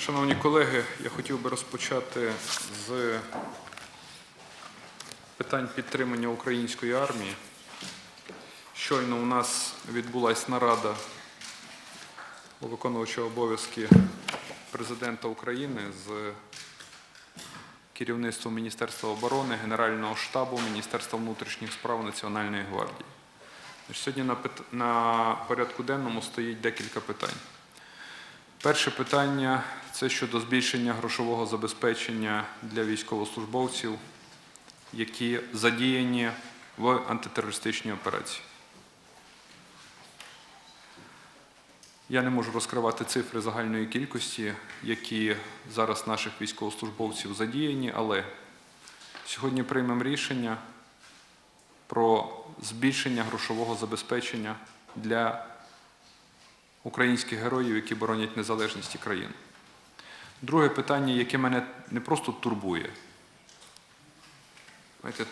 Шановні колеги, я хотів би розпочати з питань підтримання української армії. Щойно у нас відбулася нарада виконувача обов'язки президента України з керівництвом Міністерства оборони, Генерального штабу, Міністерства внутрішніх справ Національної гвардії. Сьогодні на порядку денному стоїть декілька питань. Перше питання це щодо збільшення грошового забезпечення для військовослужбовців, які задіяні в антитерористичній операції. Я не можу розкривати цифри загальної кількості, які зараз наших військовослужбовців задіяні, але сьогодні приймемо рішення про збільшення грошового забезпечення для українських героїв, які боронять незалежність країни. Друге питання, яке мене не просто турбує. Знаєте,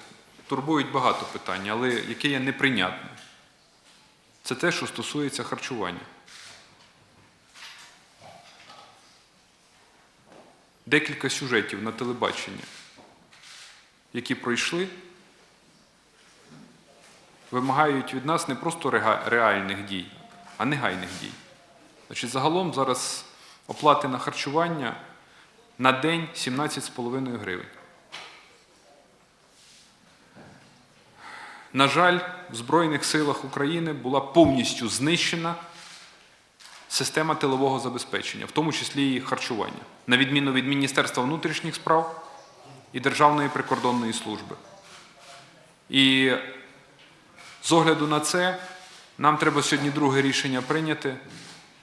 турбують багато питань, але яке є неприйнятне. Це те, що стосується харчування. Декілька сюжетів на телебаченні, які пройшли, вимагають від нас не просто реальних дій, а негайних дій. Значить, загалом зараз оплати на харчування на день 17,5 гривень. На жаль, в Збройних силах України була повністю знищена система тилового забезпечення, в тому числі і харчування, на відміну від Міністерства внутрішніх справ і Державної прикордонної служби. І з огляду на це, нам треба сьогодні друге рішення прийняти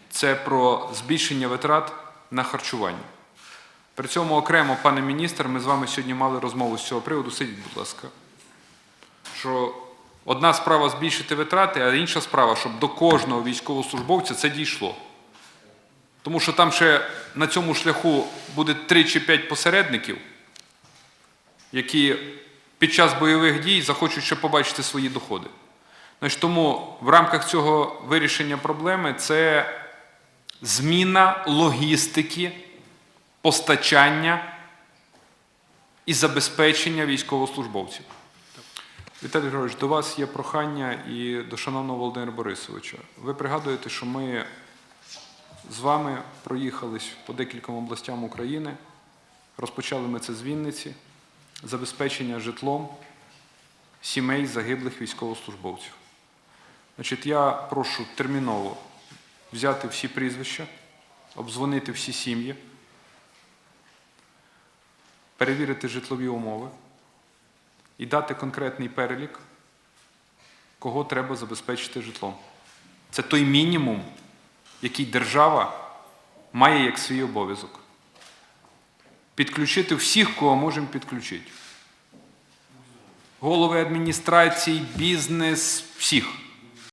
це про збільшення витрат на харчування. При цьому окремо, пане міністр, ми з вами сьогодні мали розмову з цього приводу. Сидіть, будь ласка. Що одна справа збільшити витрати, а інша справа, щоб до кожного військовослужбовця це дійшло. Тому що там ще на цьому шляху буде 3 чи 5 посередників, які під час бойових дій захочуть ще побачити свої доходи. Значить, тому в рамках цього вирішення проблеми це зміна логістики, постачання і забезпечення військовослужбовців. Віталій Григорович, до вас є прохання і до шановного Володимира Борисовича. Ви пригадуєте, що ми з вами проїхались по декільком областям України. Розпочали ми це з Вінниці, забезпечення житлом сімей загиблих військовослужбовців. Значить, я прошу терміново взяти всі прізвища, обдзвонити всі сім'ї, перевірити житлові умови і дати конкретний перелік, кого треба забезпечити житлом. Це той мінімум, який держава має як свій обов'язок. Підключити всіх, кого можемо підключити. Голови адміністрацій, бізнес, всіх.